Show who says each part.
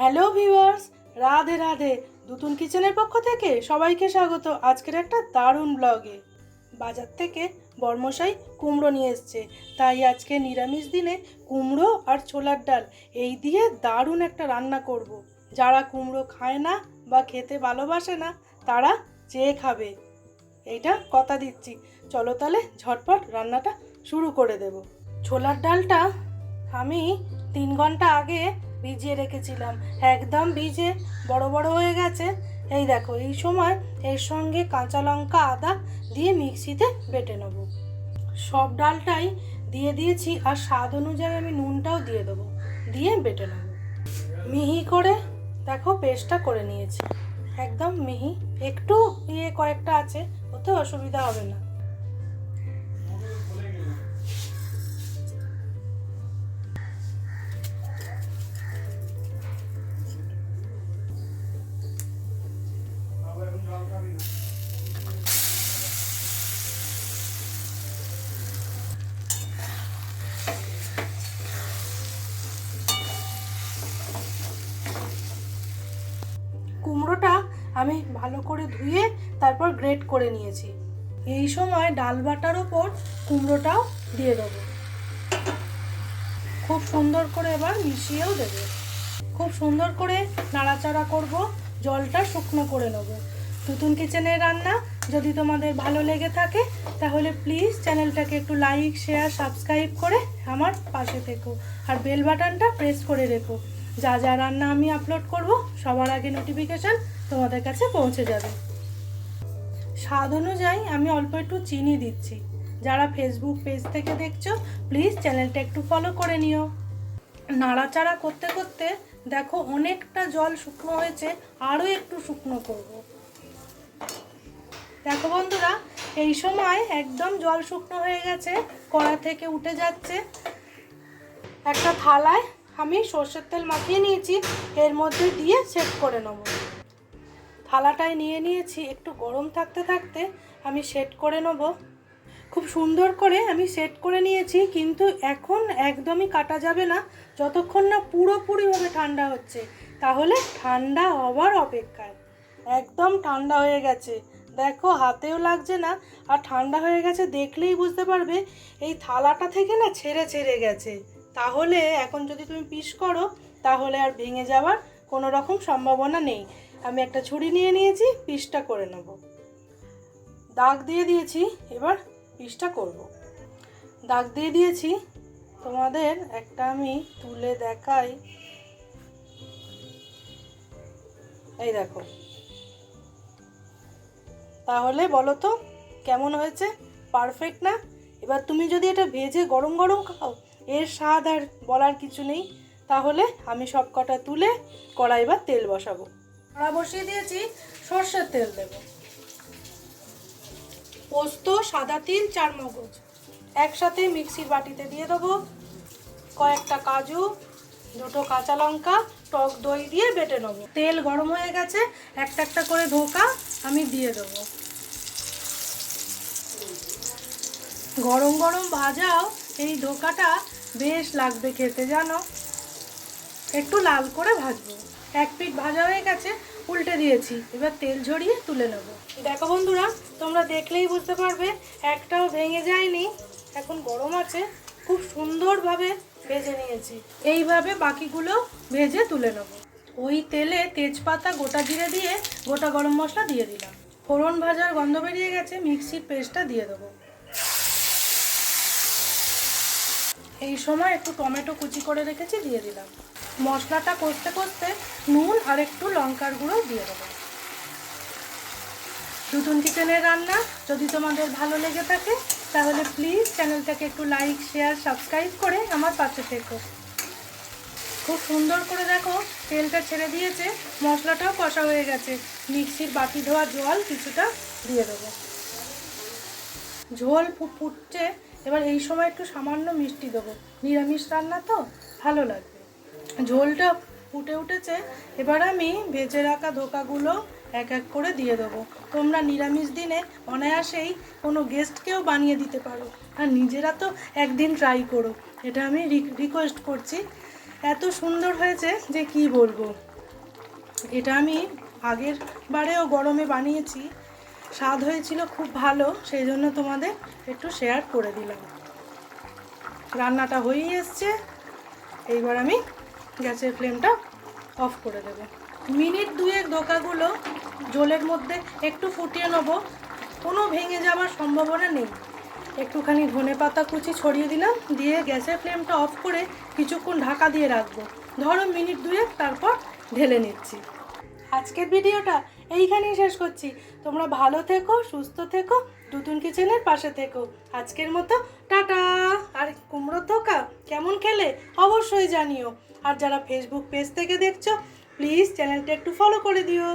Speaker 1: Hello viewers Radhe Radhe. দুতুন কিচেনের পক্ষ থেকে সবাইকে স্বাগত আজকের একটা দারুণ ব্লগে বাজার থেকে বর্মশাই কুমড়ো নিয়ে এসছে। তাই আজকে নিরামিষ দিনে কুমড়ো আর ছোলার ডাল এই দিয়ে দারুণ একটা রান্না করব। যারা কুমড়ো খায় না বা খেতে ভালোবাসে না, তারা চেয়ে খাবে। এইটা কথা দিচ্ছি। চলো তাহলে ঝটপট রান্নাটা শুরু করে দেব। ছোলার ডালটা আমি তিন ঘণ্টা আগে ভিজিয়ে রেখেছিলাম। একদম ভিজে বড় বড় হয়ে গেছে। এই দেখো, এই সময় এর সঙ্গে কাঁচা লঙ্কা, আদা দিয়ে মিক্সিতে বেটে নেব। সব ডালটাই দিয়ে দিয়েছি আর স্বাদ অনুযায়ী আমি নুনটাও দিয়ে দেবো, দিয়ে বেটে নেব। মিহি করে দেখো পেস্টটা করে নিয়েছি। একদম মিহি, একটু ইয়ে কয়েকটা আছে, ওতে অসুবিধা হবে না। কুমড়োটা আমি ভালো করে ধুয়ে তারপর গ্রেট করে নিয়েছি। এই সময় ডাল বাটার ওপর কুমড়োটাও দিয়ে দেবো। খুব সুন্দর করে এবার মিশিয়েও দেবে। খুব সুন্দর করে নাড়াচাড়া করব, জলটা শুকনো করে নেব। নতুন কিচেনের রান্না, যদি তোমাদের ভালো লেগে থাকে, তাহলে প্লিজ চ্যানেলটাকে একটু লাইক শেয়ার সাবস্ক্রাইব করে আমার পাশে থেকো। আর বেল বাটনটা প্রেস করে রেখো। যা যা রান্না আমি আপলোড করব, সবার আগে নোটিফিকেশান তোমাদের কাছে পৌঁছে যাবে। স্বাদ অনুযায়ী আমি অল্প একটু চিনি দিচ্ছি। যারা ফেসবুক পেজ থেকে দেখছ প্লিজ চ্যানেলটা একটু ফলো করে নিও। নাড়াচাড়া করতে করতে দেখো অনেকটা জল শুকনো হয়েছে আরও একটু শুকনো করব। দেখো বন্ধুরা, এই সময় একদম জল শুকনো হয়ে গেছে, কড়া থেকে উঠে যাচ্ছে। একটা থালায় আমি সর্ষের তেল মাখিয়ে নিয়েছি, এর মধ্যে দিয়ে সেট করে নেব। থালাটায় নিয়ে নিয়েছি, একটু গরম থাকতে থাকতে আমি সেট করে নেব। খুব সুন্দর করে আমি সেট করে নিয়েছি, কিন্তু এখন একদমই কাটা যাবে না, যতক্ষণ না পুরোপুরিভাবে ঠান্ডা হচ্ছে। তাহলে ঠান্ডা হবার অপেক্ষায়। একদম ঠান্ডা হয়ে গেছে। দেখো, হাতেও লাগছে না, আর ঠান্ডা হয়ে গেছে দেখলেই বুঝতে পারবে, এই থালাটা থেকে না ছেড়ে ছেড়ে গেছে। তাহলে এখন যদি তুমি পিস করো, তাহলে আর ভেঙে যাওয়ার কোনো রকম সম্ভাবনা নেই। আমি একটা ছুরি নিয়ে নিয়েছি, পিসটা করে নেব। দাগ দিয়ে দিয়েছি, এবার পিসটা করব। দাগ দিয়ে দিয়েছি, তোমাদের একটা আমি তুলে দেখাই। এই দেখো। তাহলে বলো তো, কেমন হয়েছে? পারফেক্ট না? এবার তুমি যদি এটা ভেজে গরম গরম খাও এর স্বাদ আর বলার কিছু নেই। তাহলে আমি সব কটা তুলে কড়াই বা তেল বসাবো। কড়া বসিয়ে দিয়েছি, সর্ষের তেল দেব। পোস্ত, সাদা তিল চার মগজ একসাথে মিক্সির বাটিতে দিয়ে দেবো। কয়েকটা কাজু, দুটো কাঁচা লঙ্কা, টক দই দিয়ে বেটে নেব। তেল গরম হয়ে গেছে, একটা একটা করে ধোকা আমি দিয়ে দেবো। গরম গরম ভাজাও এই ধোকাটা বেশ লাগবে খেতে, জানো? একটু লাল করে ভাজবো। এক পিঠ ভাজা হয়ে গেছে, উল্টে দিয়েছি। এবার তেল ঝরিয়ে তুলে নেব। দেখো বন্ধুরা, তোমরা দেখলেই বুঝতে পারবে, একটাও ভেঙে যায়নি। এখন গরম আছে, খুব সুন্দরভাবে ভেজে নিয়েছি। এইভাবে বাকিগুলো ভেজে তুলে নেব। ওই তেলে তেজপাতা গোটা জিরে দিয়ে গোটা গরম মশলা দিয়ে দিলাম। ফোড়ন ভাজার গন্ধ বেরিয়ে গেছে, মিক্সির পেস্টটা দিয়ে দেবো। এই সময় একটু টমেটো কুচি করে রেখেছি, দিয়ে দিলাম। মশলাটা কষতে কষতে নুন আর একটু লঙ্কার গুঁড়ো দিয়ে দেবো। নতুন কিচেনের রান্না, যদি তোমাদের ভালো লেগে থাকে, তাহলে প্লিজ চ্যানেলটাকে একটু লাইক শেয়ার সাবস্ক্রাইব করে আমার পাশে থেকো। খুব সুন্দর করে দেখো, তেলটা ছেড়ে দিয়েছে, মশলাটাও কষা হয়ে গেছে। মিক্সির বাটি ধোয়া জল কিছুটা দিয়ে দেবো। ঝোল ফুটছে এবার এই সময় একটু সামান্য মিষ্টি দেবো। নিরামিষ রান্না তো ভালো লাগবে। ঝোলটা ফুটে উঠেছে, এবার আমি ভেজে রাখা ধোকাগুলো এক এক করে দিয়ে দেবো। তোমরা নিরামিষ দিনে অনায়াসেই কোনো গেস্টকেও বানিয়ে দিতে পারো। আর নিজেরা তো একদিন ট্রাই করো। এটা আমি রিকোয়েস্ট করছি। এত সুন্দর হয়েছে যে কি বলব? এটা আমি আগের বারেও গরমে বানিয়েছি। স্বাদ হয়েছিল খুব ভালো, সেই জন্য তোমাদের একটু শেয়ার করে দিলাম। রান্নাটা হয়েই এসছে। এইবার আমি গ্যাসের ফ্লেমটা অফ করে দেবো। মিনিট দুয়েক ধোকাগুলো জলের মধ্যে একটু ফুটিয়ে নেব। কোনো ভেঙে যাওয়ার সম্ভাবনা নেই। একটুখানি ধনে পাতা কুচি ছড়িয়ে দিলাম, দিয়ে গ্যাসের ফ্লেমটা অফ করে কিছুক্ষণ ঢাকা দিয়ে রাখব। ধরো মিনিট দুয়েক, তারপর ঢেলে নিচ্ছি। আজকের ভিডিওটা এইখানেই শেষ করছি। তোমরা ভালো থেকো, সুস্থ থেকো নতুন কিচেনের পাশে থেকো। আজকের মতো টাটা। আর কুমড়ো ধোকা কেমন খেলে অবশ্যই জানিও। আর যারা ফেসবুক পেজ থেকে দেখছ প্লিজ চ্যানেলটা একটু ফলো করে দিও।